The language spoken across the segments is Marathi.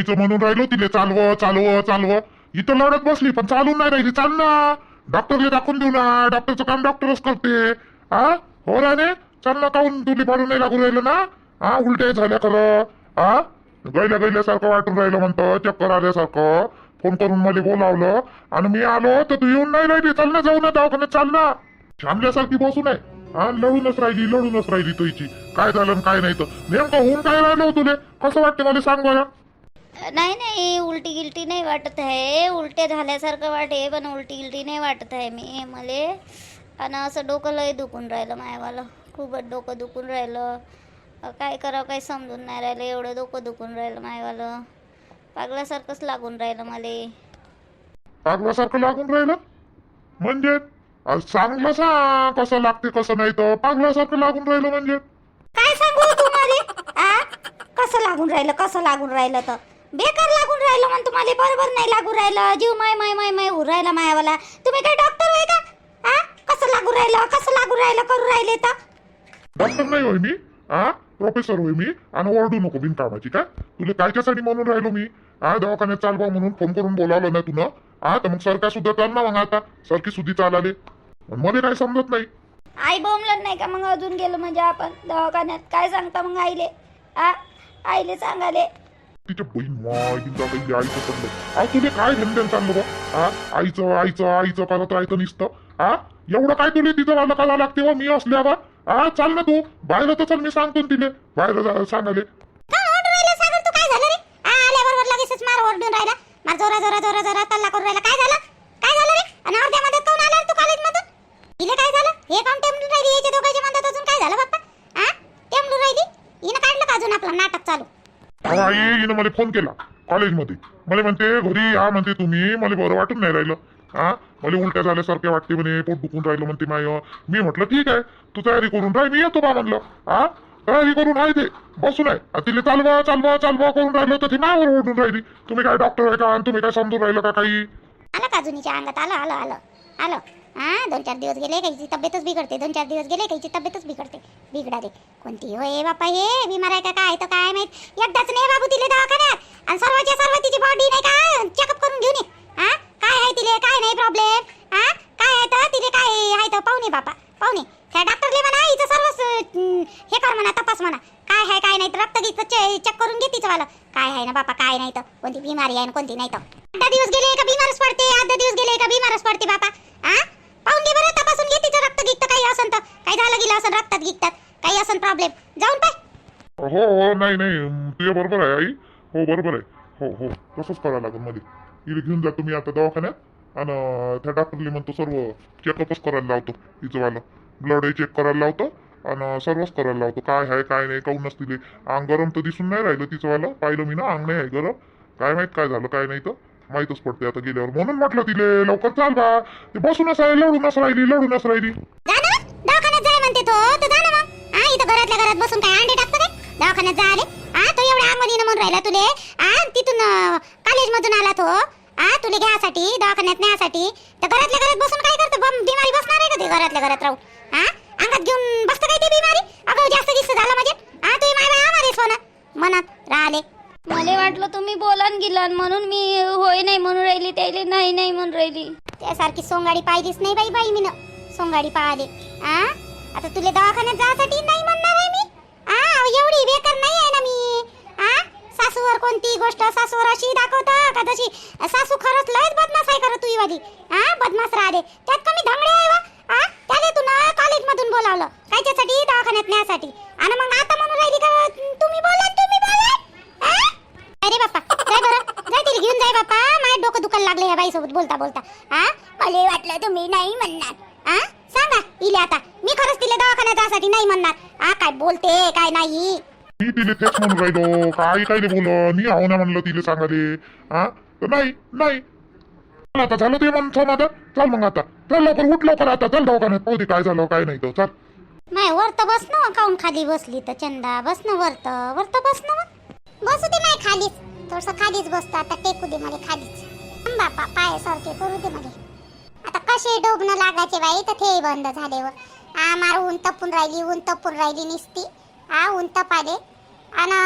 तिचं म्हणून राहिलो तिले चालव चालव चालव. इथं लढत बसली पण चालून नाही राहिली. चाल ना. डॉक्टरला दाखवून देऊ ना. डॉक्टरचं काम डॉक्टरच करते. हा हो राणे चाल ना काऊन तुली पाडून नाही लागून राहिलं ना? हा उलट्या झाल्या खरं. हा गैल्या गैल्यासारखं वाटून राहिलं म्हणतं चक्कर आल्यासारखं. फोन करून मला बोलावलं. आणि मी आलो तर तू येऊन नाही राहिली. चाल ना जाऊ ना दवाखान्यात चाल ना. थांबल्यासारखी बसू नये. हा लढूनच राहिली लढूनच राहिली तुझी काय झालं काय नाही तर. नेमकं होऊन काय राहिलं हो तुले? कसं वाटतं मला सांग बरं? नाही नाही उलटी गिलटी नाही वाटत आहे. उलटे झाल्यासारखं वाटे पण उलटी गिलटी नाही वाटत आहे मी. मले. आणि असं डोकं लय दुखून राहिलं मायवालं. खूपच डोकं दुखून राहिलं. काय करावं काही समजून नाही राहिलं. एवढं डोकं दुखून राहिलं मायवालं. पागल्यासारखंच लागून राहिलं मला. पागलासारखं लागून राहिलं? म्हणजे? आज चांगलं सांग कसं लागते कसं नाही तर पागलासारखं लागून राहिलं म्हणजे? काय सांगू तुम्हाला? कसं लागून राहिलं कसं लागून राहिलं तर? बेकार लागून राहिलं म्हण तुम्हाला बरोबर नाही लागून राहिलं. जीव माय माय माय माय उर राहिला मायावाला. तुम्ही काय डॉक्टर आहे का? आ? कसं लागून राहिलं? कसं लागून राहिलं? करू राहिले तर? डॉक्टर नाही होय मी. हा प्रोफेसर होय मी. आणि ओरडू नको बिनकामाची काय तुला कायच्यासाठी म्हणून राहिलो मी? हा दवाखान्यात चालवा म्हणून फोन करून बोलावलं ना तुला. हा तर मग सरकार सुद्धा चाल ना मग आता. सरकी सुद्धी चालाले. मला काय समजत नाही. आई बोंबलत नाही का मग अजून गेलो म्हणजे आपण? दवाखान्यात. काय सांगता मग आईले? आ? आईले सांगाले. तिच्या बहीण माय बिंदा बहिणी आईचं चाललं अहो तुला काय घेणं चाललं बा? हा आईचं आईचं आईचं करत राहायचं नुसतं. हा एवढं काय तुला तिचं मला कला लागते हो? बा मी असल्यावर हा चाल ना तू. बाहेर तर चल मी सांगतो ना तिले. बाहेर जा- सांगाले काय झालं रे? आ, आल्याबरोबर लगेचच मार ओरडून राहिला. मार जोरा जोरा जोरा जोरा तल्ला करून राहिला. काय झालं? काय झालं रे? आणि अर्ध्या मध्यात कोण आला तू कॉलेज मधून? हिला काय झालं? हे काम टेमलून राहिली? याच्या दोघांच्या मध्यात अजून काय झालं बाप्पा? आ टेमलून राहिली? हिनं काढलं का अजून आपलं नाटक चालू? हिनं मला फोन केला कॉलेजमध्ये मला म्हणते घरी या म्हणते तुम्ही. मला बरं वाटून नाही राहिलं. हा? मला उलट्या झाल्यासारखे वाटते म्हणे पोट दुखून राहिलं म्हणते माय. मी म्हटलं ठीक आहे तू तयारी करून राह मी येतो बा म्हणलं हा? तयारी करून आहे ते. बसून आहे. आ, तिला चालवा चालवा चालवा करून राहिलं तर ती नावर ओढून राहिली. तुम्ही काय डॉक्टर आहे का? आणि तुम्ही काय समजून राहिलं का काही? आलं का अजूनच्या अंगात? आलं आलं आलं. आलं. हा दोन चार दिवस गेले काहीची तब्येतच बिघडते. दोन चार दिवस गेले काहीची तब्येतच बिघडते. बिघडाले. कोणती? होय बापा हे बिमार आहे का काय? तर काय माहीत? एकदाच नाही बाबू तिले दवाखान्यात. आणि सर्वच्या सर्व तिची बॉडी नाही का? चेकअप करून घेऊन ये. हा? काय आहे तिले? काय नाही प्रॉब्लेम हा? काय आहे तर? तिले काय आहे तर? पाहुणे बापा. पाहुणे त्या डॉक्टरले म्हणा हिचं सर्व हे कर म्हणा तपास म्हणा. काय आहे काय नाही तर? रक्त गीत चेक करून घे तिचं वाला. काय आहे ना बापा काय नाही तर? कोणती बिमारी आहे ना कोणती नाही तर? दिवस गेले का बिमारच पडते? अर्धा दिवस गेले का बिमारच पडते बापा हा पाहून घे बरं तपासून घे तिचं रक्त गिक्त काही असन तर काही झालं गेलं असं रक्तात गिकतात काही असन प्रॉब्लेम जाऊन पाय हो हो नाही नाही तुझ्या बरोबर आहे आई. हो बरोबर आहे. हो हो तसंच करावं लागेल मध्ये. इथे घेऊन जा तुम्ही आता दवाखान्यात आणि त्या डॉक्टरला म्हणतो सर्व चेकअपच करायला लावतो. हिचं ब्लडही चेक करायला लावतो आणि सर्वच करायला लावतो. काय आहे काय नाही काऊनच तिले अंग गरम तर दिसून नाही राहिलं तिचंवालं पाहिलं मी ना अंग नाही आहे गरम. काय माहीत काय झालं काय नाही तर. माहीतच पडते आता गेल्यावर. म्हणून म्हटलं तिले लवकर चाल बा. ते बसूनच आहे लढूनच राहिली लढूनच राहिली. जा ना दवाखान्यात जाय म्हणते तो. तर जा ना मग. हा इथं घरातल्या घरात बसून काय अंडे टाक दवाखान्यात जा आले हा तो एवढ्या आंगोनीनं म्हणून राहिला तुले. हा तिथून कॉलेज मधून आला तो. हा तुले घ्यासाठी दवाखान्यात न्यासाठी. तर घरातल्या घरात बसून काय करतो? बम बिमारी बसणार आहे का ते घरातल्या घरात राहून? हा अंगात घेऊन बसतं काय ते बिमारी? अगं जास्त दिसत झालं म्हणजे. हा तुम्ही माय बाय आम्हालाच होणार मनात राहिले. मला वाटलं तुम्ही बोलान गिलान म्हणून मी होय नाही म्हणून राहिली त्याला नाही नाही म्हणून राहिली. त्यासारखी सोंगाडी पाहिलीच नाही बाई बाई मी सोंगाडी पाहिले. आ आता तुला दवाखान्यात जासाठी नाही म्हणणार आहे मी आ एवढी बेकार नाही आहे ना मी? आ? सासूवर कोणती गोष्ट? सासूवर अशी दाखवता का तशी? सासू खरंच लयच बदमाश आहे खरं तुझी वाली. हा बदमाश राहते. त्यात कमी धांगडे आहे वा हा त्याने तू कॉलेज मधून बोलावलं. कायच्यासाठी दवाखान्यात न्यासाठी आणि मग आता म्हणून राहिली का? तुम्ही बोला तुम्ही बोला. अरे बाप्पा जाय बरं. जाय तिला घेऊन जाय बाप्पा. माझ्या डोकं दुखायला लागले या बाई सोबत बोलता बोलता. हा मला वाटलं तुम्ही नाही म्हणणार. आ? सांगा इले आता. मी खरंच तिला दवाखान्यात जासाठी नाही म्हणणार. हा काय बोलते काय नाही. मी तिले तेच म्हणून राहिलो. काय काय बोल मी आहो ना म्हणलं तिले सांगाले हा तर नाही नाही. चल आता झालं ते म्हणतो माझं चल मग आता. चल लवकर उठ लवकर आता. चल दवाखान्यात. पाहू दे काय झालं काय नाही तर. चल. नाही वरत बस ना काऊन खाली बसली तर चंदा. बस ना वरत वरत बस ना बसू दे नाही खालीच. थोडस खालीच बसतो. आता टेकू दे मला खालीच. बापा पाय सारखे करू दे मला. आता कसे डोबणं लागायचे बाई? तर ते बंद झाले व हा मार ऊन तपून राहिली ऊन तपून राहिली निसती. हा ऊन तपाले आणि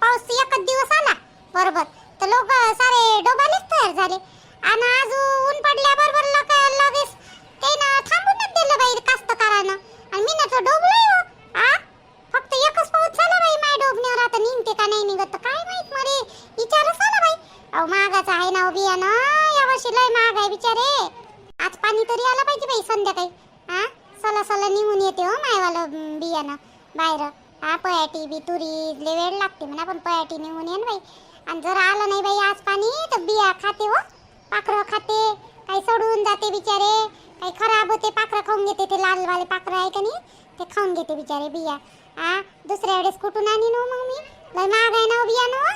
पाऊस एकच दिवस आला. बरोबर. तर लोक सारे डोबालेच तयार झाले. आणि आज ऊन पडल्याबरोबर लोक लगेच त्यानं थांबूनच दिलं बाई कास्तकारानं आणि मी तर डोबलोय हो. आ फक्त एकच पाऊस झाला बाई माय डोबण्यावर आता निघते का नाही निघत तर काय माहीत मरे विचारच आला बाई अहो महागाचं आहे ना हो बियाणं यावर्षी लय महाग आहे बिचारे आज पाणी तरी आलं पाहिजे बाई संध्याकाळी हा सला सला निघून येते हो मायवालं अं, बियाणं बाहेर हा पयाटी बी तुरी लय वेळ लागते म्हणा पण पयाटी निघून येईन बाई आणि जर आलं नाही बाई आज पाणी तर बिया खाते हो पाखरं खाते काही सोडून जाते बिचारे. काही खराब होते पाखरं खाऊन घेते ते लाल वाले पाखरं आहे का नाही? ते खाऊन घेते बिचारे बिया. हा दुसऱ्या वेळेस कुठून आणीन हो मग मी? लय महाग आहे ना हो बियाणं हो.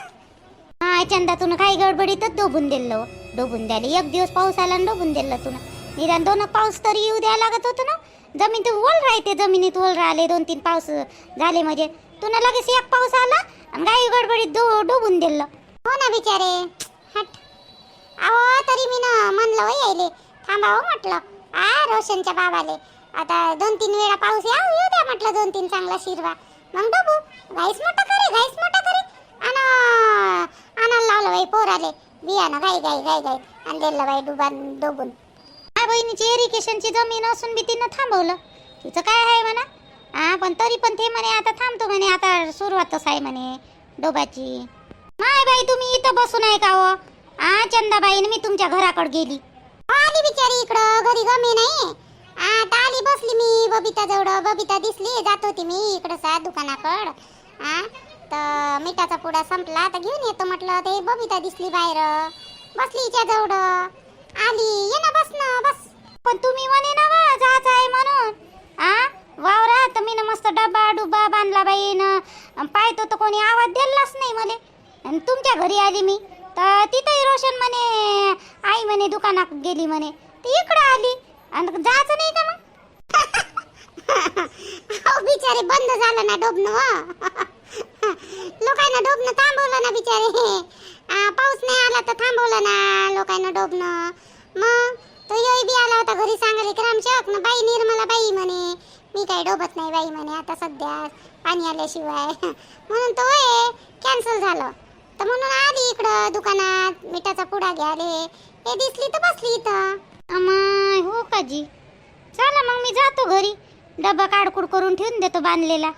हा चंदातून काही गडबडीतच डोबून दिलं डोबून द्यायला एक दिवस पाऊस आला आणि डोबून दिलं तुला. निदान दोन पाऊस तरी येऊ द्यायला लागत होतं ना? जमीन ओल राहते जमिनीत ओल राहिले दोन तीन पाऊस झाले म्हणजे. तुला लगेच एक पाऊस आला आणि काही गडबडीत डो डोबून दिलं. हो ना बिचारे. हट. अहो तरी मी ना म्हणलं हो यायले. थांबावं म्हटलं. आ रोशनच्या बाबाले. आता दोन तीन वेळा पाऊस याव येऊ द्या म्हटलं दोन तीन चांगला शिरवा. मग डोबू घाईस मोठा करे घाईस मोठा करे. आण आणायला लावलं बाई पोराले. बियाणं गाई गाई गाई गाई आणि दिलं बाई डुबान डोबून. हा बहिणीची इरिगेशनची जमीन असून बी तिनं थांबवलं. तिचं काय आहे म्हणा? हा पण तरी पण ते म्हणे आता थांबतो म्हणे आता सुरुवातच आहे म्हणे डोबाची. नाही बाई तुम्ही इथं बसून आहे का हो हा चंदाबाईने मी तुमच्या घराकडे गेली. आली बिचारी इकडं. घरी गमे नाही. आता आली बसली मी. बबिता जवळ. बबिता दिसली. जात होती मी इकडं सा दुकानाकड. हा तर मिठाचा पुडा संपला. तर घेऊन येतो म्हटलं. ते बबिता दिसली बाहेर. बसली हिच्या जवळ. आली. ये ना बस ना. बस. पण तुम्ही म्हणे ना वा जायचं आहे म्हणून. आ? वावरात मी ना मस्त डब्बा डुब्बा बांधला बाई न पाहतो तर कोणी आवाज दिलाच नाही मला आणि तुमच्या घरी आली मी. तर तिथंही रोशन म्हणे आई म्हणे दुकानात गेली म्हणे. ती इकडं आली. आणि जायचं नाही का मग? अहो बिचारे बंद झालं ना डोबणं हो. लोकांना डोबणं थांबवलं ना बिचारे. पाऊस नाही आला तर थांबवलं ना लोकांना डोबणं. मग तो योई बी आला होता घरी सांगले ग्रामसेवक. ना बाई निर्मला बाई म्हणे मी काही डोबत नाही बाई म्हणे आता सध्या पाणी आल्याशिवाय. म्हणून तो कॅन्सल झालं. तर म्हणून आली इकडं दुकानात मिठाचा पुडा घ्याले हे दिसली तर बसली इथं. अमाय हो का जी? चला मग मी जातो घरी. डबा काडकूड करून ठेवून देतो बांधलेला.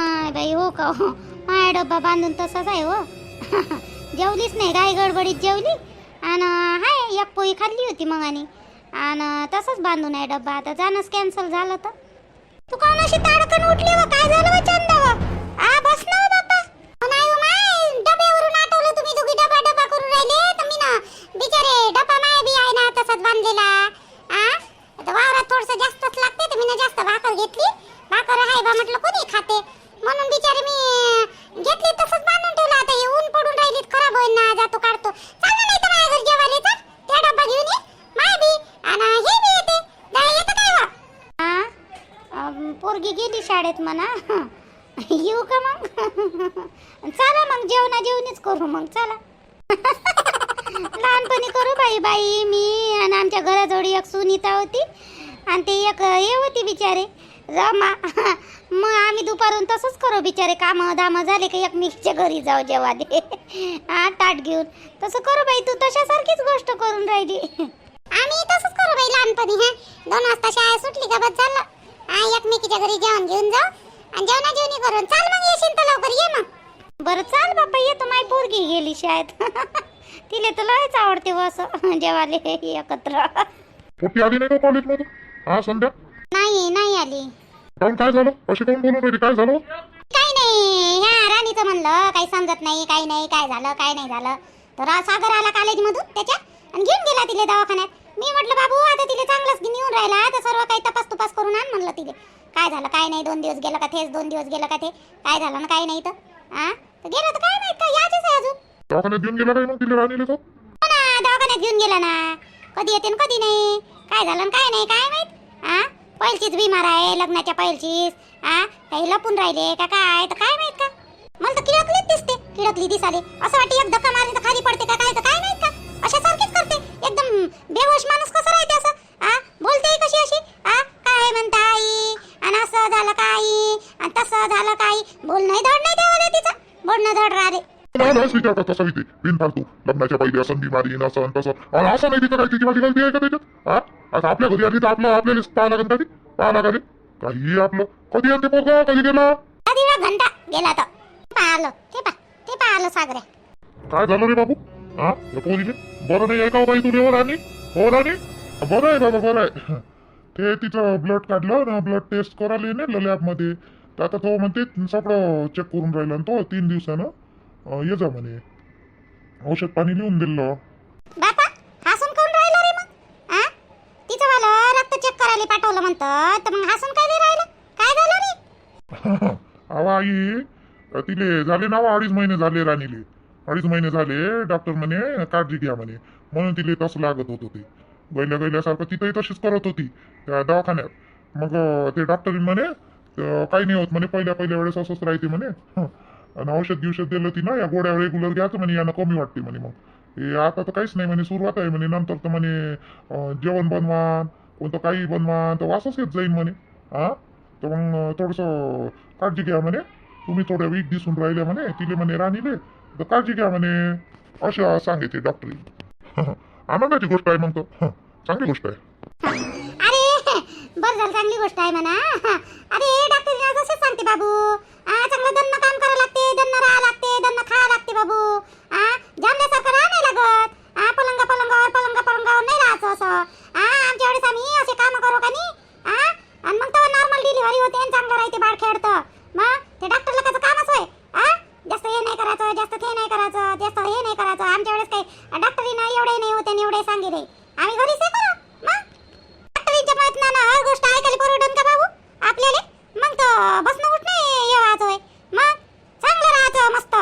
हाय बाई हो का? हो माय डब्बा बांधून तसाच आहे हो. जेवलीच नाही गाय गडबडीत जेवली? आणि हाय एक पोळी खाल्ली होती मग आणि. आणि तसंच बांधून आहे डब्बा आता जाणंच कॅन्सल झालं तर. तू कोणाशी ताडकन उठली व? काय झालं चंदा? बिचारे डबा माय बी आहे ना तसाच बांधलेला. आ? आता वावरात थोडस जास्तच लागते तर मी जास्त भाकर घेतली. भाकर आहे बा म्हटलं कोणी खाते म्हणून बिचारे मी घेतली तसंच बांधून ठेवलं आता हे ऊन पडून राहिलीत खराब होईल ना जातो काढतो चाल ना नाही तर माझ्या घरी जेवायला चल त्या डब्बा घेऊन ये माय बी आणि हे बी येते दहा येतं काय वा आ अम, पोरगी गेली शाळेत म्हणा येऊ का मग चला मग जेवणा जेवणीच करू मग चला लहानपणी करू बाई बाई मी आणि आमच्या घराजवळ एक सुनीता होती आणि ते एक हे होती बिचारे. रमा मग आम्ही दुपारून तसंच करू बिचारे. काम धाम झाले की एकमेकीच्या घरी जाऊ जेव्हा दे. हा ताट घेऊन. तसं करू बाई तू तशासारखीच गोष्ट करून राहिली. आम्ही तसंच करू बाई लहानपणी हा. दोन वाजता शाळा सुटली का बस झालं. हा एकमेकीच्या घरी जेवण घेऊन जाऊ. आणि जेवणा जेवणी करून. चाल मग येशील तर लवकर ये मग. बरं चाल ये येतो. माय पोरगी गेली शाळेत. तिले तर लयच आवडते बस असं. जेवाले एकत्र. आली नाही का कॉलेजमध्ये हा संध्या? नाही नाही आली. काऊन काय झालं? अशी काऊन बोलून राहिली काय झालं? काही नाही ह्या राणीचं म्हणलं काही समजत नाही काही नाही काय झालं काय नाही झालं. तर हा सागर आला कॉलेजमधून त्याच्या आणि घेऊन गेला तिले दवाखान्यात. मी म्हटलं बाबू आता तिले चांगलंच नेऊन राहिला. तर सर्व काही तपास तुपास करून आण म्हणलं तिले. काय झालं? काय नाही दोन दिवस गेलं का तेच दोन दिवस गेलं का ते? काय झालं ना काही नाही तर? हा तर गेलं तर काय माहीत का याचीच आहे अजून. दवाखान्यात घेऊन गेला काय मग तिला राणीला तो? हो ना दवाखान्यात घेऊन गेला ना. कधी येते न कधी नाही. काय झालं न काय नाही काय माहीत? हा पहिलचीच बिमार आहे लग्नाच्या पहिलचीच हा काही लपून राहिले का काय? तर काय माहीत का? मला तर किडकलीच दिसते. किडकली दिसाले. असं वाटते एक धक्का मारली तर खाली पडते का काय? तर काय माहीत का? अशा सारखीच करते. एकदम बेहोश माणूस कसं राहते असं? हा बोलते कशी अशी? हा काय म्हणता आई? आणि असं झालं काही आणि तसं झालं काही बोलणं धड नाही देवलं तिचं. बोलणं धड राहते. आलं असली माहिती आहे का तसा इथे. बिन फालतू. लग्नाच्या पहिले असं बिमारी नसन तसं. आणि असं नाही तिथं काय तिची माझी गलती आहे का त्याच्यात? हा? आता आपल्या घरी आली तर आपलं आपल्याला पाहा लागेल का ती पाहा लागेल. काही आपलं. कधी आणते पोरगा? कधी गेला? घंटा गेला तर पाहिलं ते पा ते पाहिलं सागरे. काय झालं रे बाबू? हा? पोरीले? बरं नाही आहे का हो बाई तुले? हो राणी? हो राणी? बरं आहे बाबा बरं आहे. ते तिचं ब्लड काढलं ना ब्लड टेस्ट करायला नेलं लॅबमध्ये. तर आता तो म्हणते सगळं चेक करून राहिला तो तीन दिवसानं. ये जा म्हणे. औषध पाणी लिहून दिलं. बापा हसून कोण राहिलं रे मग? आ? तिचं वालं रक्त चेक करायला पाठवलं म्हणतं तर मग हसून काय नाही राहिलं? काय झालं रे? अहो आई तिले झाले ना अडीच महिने झाले राणीले. अडीच महिने झाले डॉक्टर म्हणे काळजी घ्या म्हणे. म्हणून तिले तसं लागत होतं ते. गैल्या गैल्यासारखं तिथंही तशीच करत होती त्या दवाखान्यात. मग ते डॉक्टर म्हणे काही नाही होत म्हणे पहिल्या पहिल्या वेळेस असंच राहते म्हणे. हं. आणि औषध गिवषध दिलं ती ना या गोड्या रेग्युलर घ्यायचं म्हणे यानं कमी वाटते म्हणे मग. हे आता तर काहीच नाही म्हणे सुरुवात आहे म्हणे नंतर तर म्हणे जेवण बनवान कोणतं काही बनवान तर वासच येत जाईन म्हणे. हा तर मग थोडंसं काळजी घ्या म्हणे. तुम्ही थोड्या वीक दिसून राहिल्या म्हणे तिले म्हणे राणीले तर काळजी घ्या म्हणे. अशा सांगितले डॉक्टरी आनंदाची गोष्ट आहे मग तर. चांगली गोष्ट आहे. अरे बरं झालं चांगली गोष्ट आहे म्हणा. अरे डॉक्टर जसे सांगते बाबू. आ चांगलं दन्न काम करावं लागते. दन्न राहा लागते. दन्न खावं लागते बाबू. आ जामल्यासारखं राहा नाही लागत. आ पलंग पलंगावर पलंग पलंगावर नाही राहायचं असं. आ आमच्या वेळेस आम्ही असे काम करू का नाही? आ आणि मग तेव्हा नॉर्मल डिलिव्हरी होते आणि चांगलं राहते बाळ खेळतं मग ते डॉक्टर लोकांचं कामच होय? आ जास्त हे नाही करायचं जास्त ते नाही करायचं जास्त हे नाही करायचं. आमच्या वेळेस काही. डॉक्टर एवढे नाही होते आणि एवढे सांगितले आम्ही घरीच हे करू मग डॉक्टरीच्या प्रयत्नानं हर गोष्ट ऐकायला परवडन का बाबू आपल्याला मग तर बसणं उठणं हे व्हायचं होय मग चांगलं राहायचं मस्त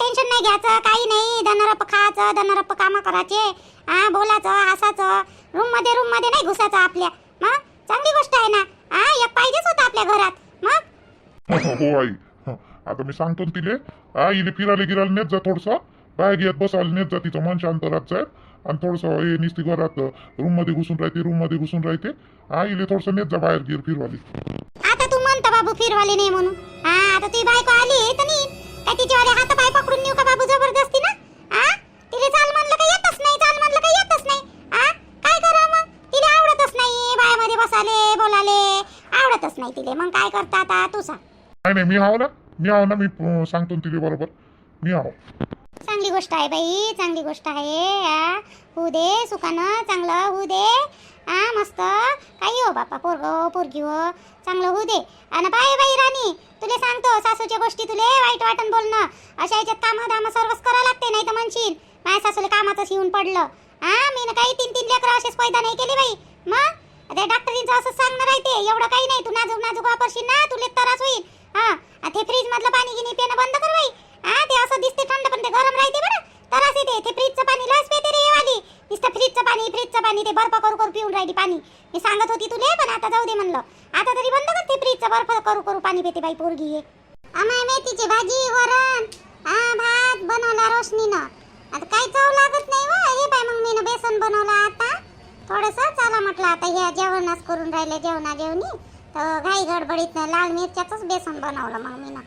टेन्शन नाही घ्यायचं काही नाही दनरप्प खायचं दनरप्प कामं करायचे? हा बोलायचं हसायचं रूममध्ये रूममध्ये नाही घुसायचं आपल्या. मग? चांगली गोष्ट आहे ना? हा एक पाहिजेच होतं आपल्या घरात. मग? हो आई. हं, आता मी सांगतो ना तिले. हा इले फिरायला गिरायला नेत जा थोडसा. बाय घेत बसायला नेत जा तिचं मन शांत राहत जाय. आणि थोडंसं हे निस्ती घरात रूममध्ये घुसून राहते रूममध्ये घुसून राहते. हा इले थोडंसं नेत जा बाहेर गिर फिरवाली. आता तू म्हणता बाबू फिरवाले नाही म्हणून. हा आता तुझी बायको आली तर नाही काय तिचे वाले हात पाय पकडून नेऊ का बसाले बोलाले. आवडतच नाही तिले. मग काय करता आता? तू सांग. नाही नाही मी हाव ना. मी हाव ना मी अं, सांगतो ना तिले बरोबर. मी हाव. चांगली गोष्ट आहे बाई चांगली गोष्ट आहे होऊ दे सुखानं चांगलं होऊ दे हा मस्त. काही हो बापा पोरग हो पोरगी हो चांगलं होऊ दे. आणि बाय बाई राणी तुले सांगतो सासूच्या गोष्टी तुले वाईट वाटण बोलणं. अशा याच्यात कामं दामं सर्वच करा लागते नाही तर म्हणशील. माझ्या सासूला कामातच येऊन पडलं. हा मी ना काही तीन तीन लेकरं असेच पैदा नाही केली बाई. मग? ते डॉक्टरींचं असं सांगणं राहते एवढं काही नाही. तू नाजूक नाजूक वापरशील ना तुले त्रास होईल. हा. ते फ्रीज मधलं पाणी गिनी पिणं बंद कर बाई. हा ते असं दिसते थंड पण ते गरम राहते बरं. त्रास येते. ते फ्रीजचं पाणी लस पेते रे वाली. नुसतं फ्रीजचं पाणी फ्रीजचं पाणी ते बर्फ करू करू पिऊन राहिली पाणी. मी सांगत होती तुले पण आता जाऊ दे म्हणलं. आता तरी बंद कर ते फ्रीजचं बर्फ करू करू पाणी पिते बाई पोरगी हे. आम्हा मेथीची भाजी वरण हा भात बनवला रोशनीनं. आता काही चव लागत नाही वा. हे बाय मग मी बेसन बनवलं आता. थोडंसं चला म्हटलं आता ह्या जेवणच करून राहिले जेवणा जेवणी. तर घाई गडबडीत लाल मिरच्याच बेसन बनवलं मग मीनं.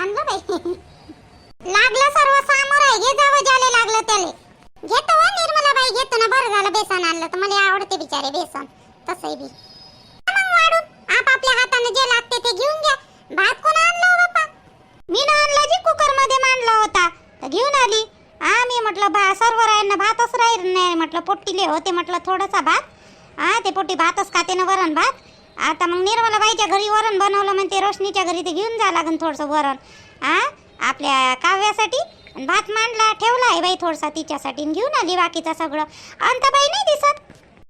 आणलं बाई. लागलं सर्व सामोर आहे. घे जावं ज्याले लागलं त्याले. घेतो हो निर्मला बाई घेतो ना. बरं झालं बेसन आणलं तर मला आवडते बिचारे बेसन. तसंही बी. मग वाढून. आपापल्या हाताने जे लागते ते घेऊन घ्या. भात कोण आणलं हो बाप्पा? मी ना आणला जी कुकरमध्ये मांडला होता. तर घेऊन आली. हा मी म्हटलं बा सर्व राहील भातच राहील नाही. म्हटलं पोट्टीले होते. म्हटलं थोडासा भात. हा ते पोट्टी भातच खाते ना वरण भात. आता मग निर्मला बाईच्या घरी वरण बनवलं म्हणते रोशनीच्या घरी ते घेऊन जा लागन थोडंसं वरण. हा आपल्या काव्यासाठी? भात मांडला ठेवला आहे बाई थोडसा तिच्यासाठी घेऊन आली बाकीचं सगळं. अंत बाई नाही दिसत.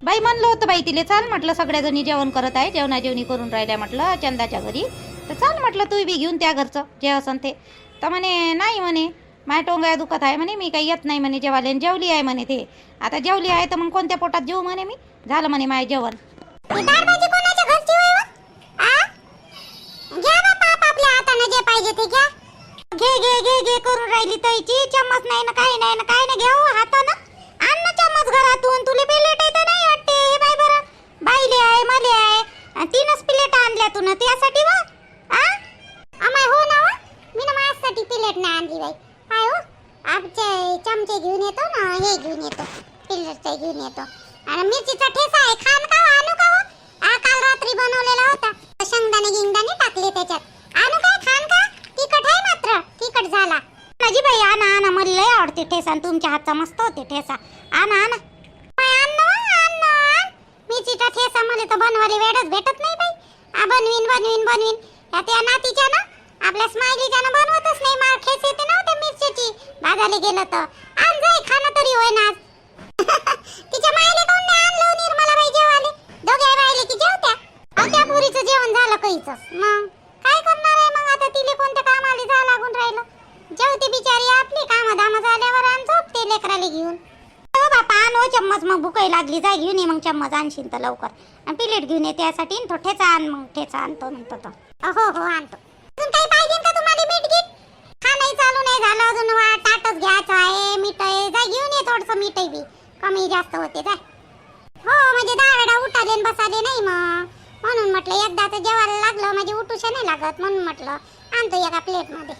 बाई म्हणलं होतं बाई तिले चाल म्हटलं सगळ्या जणी जेवण करत आहे जेवणा जेवणी करून राहिल्या म्हटलं चंदाच्या घरी. तर चाल म्हटलं तू बी घेऊन त्या घरचं जे असन ते. तर म्हणे नाही म्हणे. माय टोंगाया दुखत आहे म्हणे मी काही येत नाही म्हणे जेवायला. आणि जेवली आहे म्हणे ते. आता जेवली आहे तर मग कोणत्या पोटात जेऊ म्हणे मी? झालं म्हणे माय जेवण. ही डाळ भाजी कोणाच्या घरची होय व? आ? घ्या बापा आपापल्या जे पाहिजे ते घ्या. घे घे घे घे करून राहिली तैची. चम्मच नाही ना काही नाही ना काही ना घेऊ हो हातानं. आण ना चम्मच घरातून. तुले प्लेट आहे तर नाही वाटते. हे बाई बरं. बाईले आहे मले आहे. आणि तीनच प्लेट आणल्या तू ना त्यासाठी वा. आ? अमाय हो ना हो मी ना माझ्यासाठी प्लेट नाही आणली बाई. आपचे चमचे घेऊन येतो ना हे घेऊन येतो पिल्लरचा घेऊन येतो. आणि मिरचीचा ठेसा आहे खान का हो, आणू का हो? काल रात्री बनवलेला होता. शेंगदाणे गिंगदाणे टाकले त्याच्यात. आणू काय खान का? तिखट आहे मात्र तिखट झाला. माझी बाई आणा आणा मला लय आवडते ठेसा आणि तुमच्या हातचा मस्त होते ठेसा. आणा आणा. ना, ना, मिरचीचा ठेसा मला तर बनवायला वेळच भेटत नाही बाई. आ, बनवीन बनवीन बनवीन. या त्या नातीच्या ना आपल्या स्माइलीच्या ना बनवतच नाही. मार खेस येते ना हो हो त्या मिरचीची गेलं तर आण जाई खाणं तरी होय ना तिच्या मायले कोण नाही आणलं हो निर्मला बाई जेवाले दोघे बायले की जेवत्या. अहो, पुरीचं जेवण झालं काहीच मग? काय करणार आहे मग आता तिले कोणत्या कामाला जा लागून राहिलं? जेवते बिचारी आपली काम दाम झाल्यावर आणि झोपते लेकराले घेऊन. हो बापा आण हो चम्मच. मग भुकाई लागली. जाय घेऊन ये. मग चम्मच आणशील तर लवकर. आणि प्लेट घेऊन ये त्यासाठी. आणि तो ठेचा आण मग. ठेचा आणतो म्हणतो तो. हो हो आणतो. अजून काही पाहिजे का तुम्हाला मीठ गीठ खाणंही चालू नाही झालं अजून वा ताटच घ्यायचं आहे मीठ आहे. जा घेऊन ये थोडस मीठ बी. कमी जास्त होते जाय हो म्हणजे दहा वेळा उठाले आणि बसाले नाही मग म्हणून म्हटलं एकदा तर जेवायला लागलं म्हणजे उठूशा नाही लागत म्हणून म्हटलं आणतो एका प्लेटमध्ये.